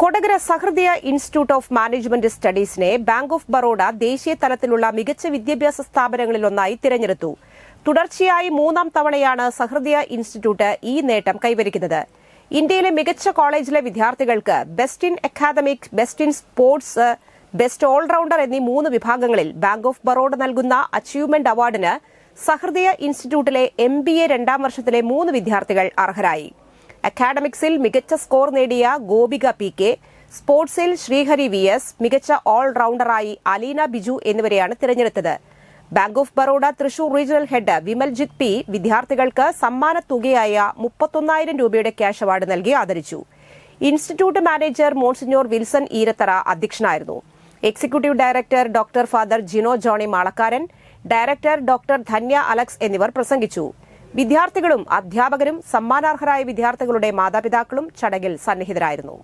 Kodakara Sahrudaya institute of management സ്റ്റഡീസിനെ bank of Baroda ദേശീയ തലത്തിലുള്ള മികച്ച വിദ്യാഭ്യാസ സ്ഥാപനങ്ങളിലൊന്നായി തിരഞ്ഞെടുത്തു. തുടർച്ചയായി മൂന്നാം തവണയാണ് സഹൃദയ ഇൻസ്റ്റിറ്റ്യൂട്ട് ഈ നേട്ടം കൈവരിക്കുന്നത്. ഇന്ത്യയിലെ മികച്ച കോളേജിലെ വിദ്യാർത്ഥികൾക്ക് best in academic best in sports best all rounder എന്നീ മൂന്ന് വിഭാഗങ്ങളിൽ ബാങ്ക് ഓഫ് ബറോഡ നൽകുന്ന അച്ചീവ്മെന്റ് അവാർഡിന് സഹൃദയ ഇൻസ്റ്റിറ്റ്യൂട്ടിലെ എം ബി എ രണ്ടാം വർഷത്തിലെ മൂന്ന് വിദ്യാർത്ഥികൾ അർഹരായി. അക്കാഡമിക്സിൽ മികച്ച സ്കോർ നേടിയ ഗോപിക പി കെ സ്പോർട്സിൽ ശ്രീഹരി വി എസ് മികച്ച ഓൾറൌണ്ടറായി അലീന ബിജു എന്നിവരെയാണ് തിരഞ്ഞെടുത്തത്. Bank of Baroda Thrissur regional head Vimaljith P വിദ്യാർത്ഥികൾക്ക് സമ്മാന തുകയായ മുപ്പത്തൊന്നായിരം രൂപയുടെ ക്യാഷ് അവാർഡ് നൽകി ആദരിച്ചു. Institute manager monsignor Wilson Eerathara അധ്യക്ഷനായിരുന്നു. Executive director doctor father Jino Johnny Malakkaran director doctor Dhanya Alex എന്നിവർ പ്രസംഗിച്ചു. വിദ്യാർത്ഥികളും അധ്യാപകരും സമ്മാനാർഹരായ വിദ്യാർത്ഥികളുടെ മാതാപിതാക്കളും ചടങ്ങിൽ സന്നിഹിതരായിരുന്നു